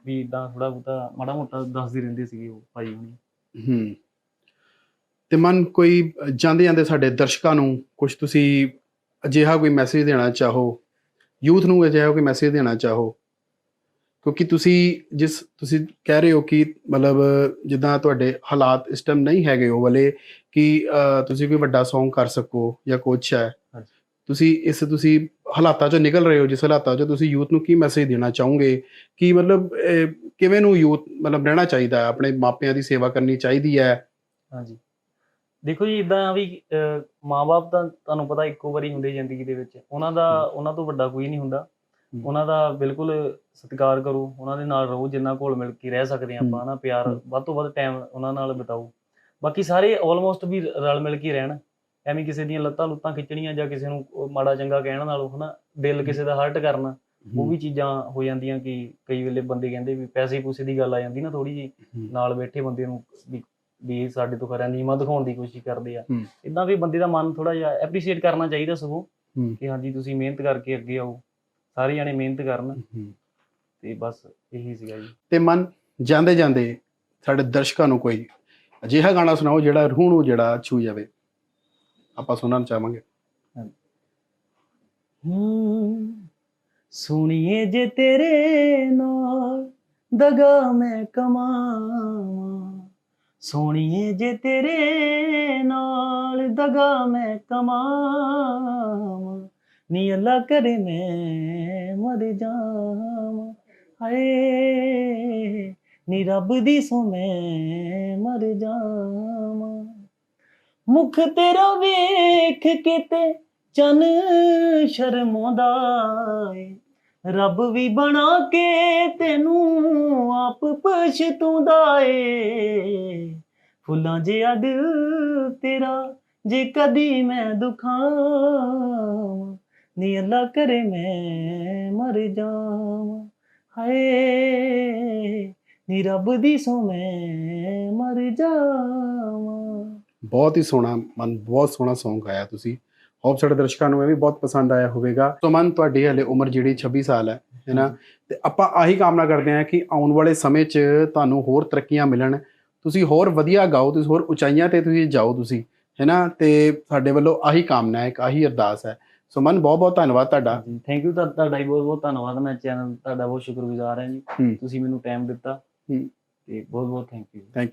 ਵੀ ਇਦਾਂ ਥੋੜਾ ਬਹੁਤਾ ਮਾੜਾ ਮੋਟਾ ਦੱਸਦੇ ਰਹਿੰਦੇ ਸੀਗੇ ਉਹ ਹੁਣੀ। ਹੂੰ। ਤੇ ਮਨ ਕੋਈ ਜਾਂਦੇ ਜਾਂਦੇ ਸਾਡੇ ਦਰਸ਼ਕਾਂ ਨੂੰ ਕੁਝ ਤੁਸੀਂ ਅਜਿਹਾ ਕੋਈ ਮੈਸੇਜ ਦੇਣਾ ਚਾਹੋ? ਯੂਥ ਨੂੰ ਅਜਿਹਾ ਕੋਈ ਮੈਸੇਜ ਦੇਣਾ ਚਾਹੋ? ਕਿਉਂਕਿ ਤੁਸੀਂ ਜਿਸ ਤੁਸੀਂ ਕਹਿ ਰਹੇ ਹੋ ਕਿ ਮਤਲਬ ਜਿੱਦਾਂ ਤੁਹਾਡੇ ਹਾਲਾਤ ਇਸ ਟਾਈਮ ਨਹੀਂ ਹੈਗੇ ਉਹ ਵਾਲੇ ਕਿ ਤੁਸੀਂ ਕੋਈ ਵੱਡਾ Song ਕਰ ਸਕੋ ਜਾਂ ਕੁਛ ਹੈ। ਤੁਸੀਂ ਇਸ ਤੁਸੀਂ ਹਾਲਾਤਾਂ ਚੋਂ ਨਿਕਲ ਰਹੇ ਹੋ ਜਿਸ ਹਾਲਾਤਾਂ ਚੋਂ ਤੁਸੀਂ ਯੂਥ ਨੂੰ ਕੀ ਮੈਸੇਜ ਦੇਣਾ ਚਾਹੋਗੇ? ਕਿ ਮਤਲਬ ਕਿਵੇਂ ਨੂੰ ਯੂਥ ਮਤਲਬ ਰਹਿਣਾ ਚਾਹੀਦਾ ਹੈ? ਆਪਣੇ ਮਾਪਿਆਂ ਦੀ ਸੇਵਾ ਕਰਨੀ ਚਾਹੀਦੀ ਹੈ? ਹਾਂਜੀ। ਦੇਖੋ ਜੀ ਇਦਾਂ ਵੀ ਮਾਂ-ਬਾਪ ਤਾਂ ਤੁਹਾਨੂੰ ਪਤਾ ਇੱਕੋ ਵਾਰੀ ਹੁੰਦੇ ਜ਼ਿੰਦਗੀ ਦੇ ਵਿੱਚ। ਉਹਨਾਂ ਦਾ ਉਹਨਾਂ ਤੋਂ ਵੱਡਾ ਕੋਈ ਨਹੀਂ ਹੁੰਦਾ। ਉਹਨਾਂ ਦਾ ਬਿਲਕੁਲ ਸਤਿਕਾਰ ਕਰੋ ਉਹਨਾਂ ਦੇ ਨਾਲ ਰਹੋ ਜਿੰਨਾ ਕੋਲ ਮਿਲ ਕੇ ਰਹਿ ਸਕਦੇ ਆ ਆਪਾਂ ਹਮ। ਨਾ ਪਿਆਰ। ਵੱਧ ਤੋਂ ਵੱਧ ਟਾਈਮ ਉਹਨਾਂ ਨਾਲ ਬਿਤਾਓ ਬਾਕੀ ਸਾਰੇ ਆਲਮੋਸਟ ਵੀ ਰਲ ਮਿਲ ਕੇ ਰਹਿਣ ਐਵੇਂ ਕਿਸੇ ਦੀਆਂ ਲੱਤਾਂ ਲੁੱਤਾਂ ਖਿੱਚਣੀਆਂ ਜਾਂ ਕਿਸੇ ਨੂੰ ਮਾੜਾ ਚੰਗਾ ਕਹਿਣ ਨਾਲੋਂ ਹਨਾ ਦਿਲ ਕਿਸੇ ਦਾ ਹਰਟ ਕਰਨਾ ਉਹ ਵੀ ਚੀਜ਼ਾਂ ਹੋ ਜਾਂਦੀਆਂ ਕਿ ਕਈ ਵੇਲੇ ਬੰਦੇ ਕਹਿੰਦੇ ਵੀ ਪੈਸੇ ਪੂਸੇ ਦੀ ਗੱਲ ਆ ਜਾਂਦੀ ਨਾ ਥੋੜੀ ਜੀ। ਨਾਲ ਬੈਠੇ ਬੰਦੇ ਨੂੰ ਵੀ ਸਾਡੇ ਤੋਂ ਖਰਿਆ ਨੀਵਾਂ ਦਿਖਾਉਣ ਦੀ ਕੋਸ਼ਿਸ਼ ਕਰਦੇ ਆ। ਇਦਾਂ ਵੀ ਬੰਦੇ ਦਾ ਮਨ ਥੋੜਾ ਜਿਹਾ ਐਪਰੀਸ਼ੀਏਟ ਕਰਨਾ ਚਾਹੀਦਾ ਸਗੋਂ। ਕਿ ਹਾਂਜੀ ਤੁਸੀਂ ਮਿਹਨਤ ਕਰਕੇ ਅੱਗੇ ਆਓ ਸਾਰੇ ਜਾਣੇ ਮਿਹਨਤ ਕਰਨ। ਤੇ ਬਸ ਇਹੀ ਸੀਗਾ ਜੀ। ਤੇ ਮਨ ਜਾਂਦੇ ਜਾਂਦੇ ਸਾਡੇ ਦਰਸ਼ਕਾਂ ਨੂੰ ਕੋਈ ਅਜਿਹਾ ਗਾਣਾ ਸੁਣਾਓ ਜਿਹੜਾ ਰੂਹ ਨੂੰ ਜਿਹੜਾ ਛੂ ਜਾਵੇ। ਆਪਾਂ ਸੁਣਨਾ ਚਾਹਾਂਗੇ। ਹੂੰ ਸੁਣੀਏ ਜੇ ਤੇਰੇ ਨਾਲ ਦਗਾ ਮੈਂ ਕਮਾਵਾਂ। ਸੋਣੀਏ ਜੇ ਤੇਰੇ ਨਾਲ ਦਗਾ ਮੈਂ ਕਮਾਵਾਂ। ਨੀ ਅੱਲਾ ਕਰੇ ਮੈਂ ਮਰ ਜਾਵਾਂ। ਹਾਏ, ਨੀ ਰੱਬ ਦੀ ਸੋ ਮੈਂ ਮਰ ਜਾਵਾਂ। ਮੁਖ ਤੇਰਾ ਵੇਖ ਕਿਤੇ ਤੇ ਚਨ ਸ਼ਰਮਾਉਂਦਾ ਏ। ਰੱਬ ਵੀ ਬਣਾ ਕੇ ਤੈਨੂੰ ਆਪ ਪਛਤਾਉਂਦਾ ਏ। ਫੁੱਲਾਂ ਜਿਹਾ ਦਿਲ ਤੇਰਾ, ਜੇ ਕਦੀ ਮੈਂ ਦੁਖਾਂ ਨੀ ਅੱਲਾ ਕਰੇ ਮੈਂ ਮਰ ਜਾਵਾਂ। ਹਾਏ, ਨੀ ਰੱਬ ਦੀ ਸੋ ਮੈਂ ਮਰ ਜਾਵਾਂ। ਬਹੁਤ ਹੀ ਸੋਹਣਾ ਮਨ, ਬਹੁਤ ਸੋਹਣਾ Song ਗਾਇਆ ਤੁਸੀਂ। ਹੋਪ ਸਾਡੇ ਦਰਸ਼ਕਾਂ ਨੂੰ ਇਹ ਵੀ ਬਹੁਤ ਪਸੰਦ ਆਇਆ ਹੋਵੇਗਾ। ਸੋ ਮਨ ਤੁਹਾਡੀ ਹਲੇ ਉਮਰ ਜਿਹੜੀ 26 ਸਾਲ ਹੈ ਹੈਨਾ ਤੇ ਆਪਾਂ ਆਹੀ ਕਾਮਨਾ ਕਰਦੇ ਹਾਂ ਕਿ ਆਉਣ ਵਾਲੇ ਸਮੇਂ 'ਚ ਤੁਹਾਨੂੰ ਹੋਰ ਤਰੱਕੀਆਂ ਮਿਲਣ। ਤੁਸੀਂ ਹੋਰ ਵਧੀਆ ਗਾਓ, ਤੁਸੀਂ ਹੋਰ ਉਚਾਈਆਂ ਤੇ ਤੁਸੀਂ ਜਾਓ ਤੁਸੀਂ ਹੈਨਾ ਤੇ ਸਾਡੇ ਵੱਲੋਂ ਆਹੀ ਕਾਮਨਾ ਹੈ, ਇੱਕ ਆਹੀ ਅਰਦਾਸ ਹੈ। ਸੋ ਮਨ ਬਹੁਤ ਬਹੁਤ ਧੰਨਵਾਦ ਤੁਹਾਡਾ। ਜੀ ਥੈਂਕ ਯੂ ਤੁਹਾਡਾ ਹੀ ਬਹੁਤ ਬਹੁਤ ਧੰਨਵਾਦ। ਮੈਂ ਚੈਨਲ ਤੁਹਾਡਾ ਬਹੁਤ ਸ਼ੁਕਰਗੁਜ਼ਾਰ ਹਾਂ ਜੀ। ਤੁਸੀਂ ਮੈਨੂੰ ਟਾਈਮ ਦਿੱਤਾ। ਤੇ ਬਹੁਤ ਬਹੁਤ ਥੈਂਕ ਯੂ ਥੈਂਕ ਯੂ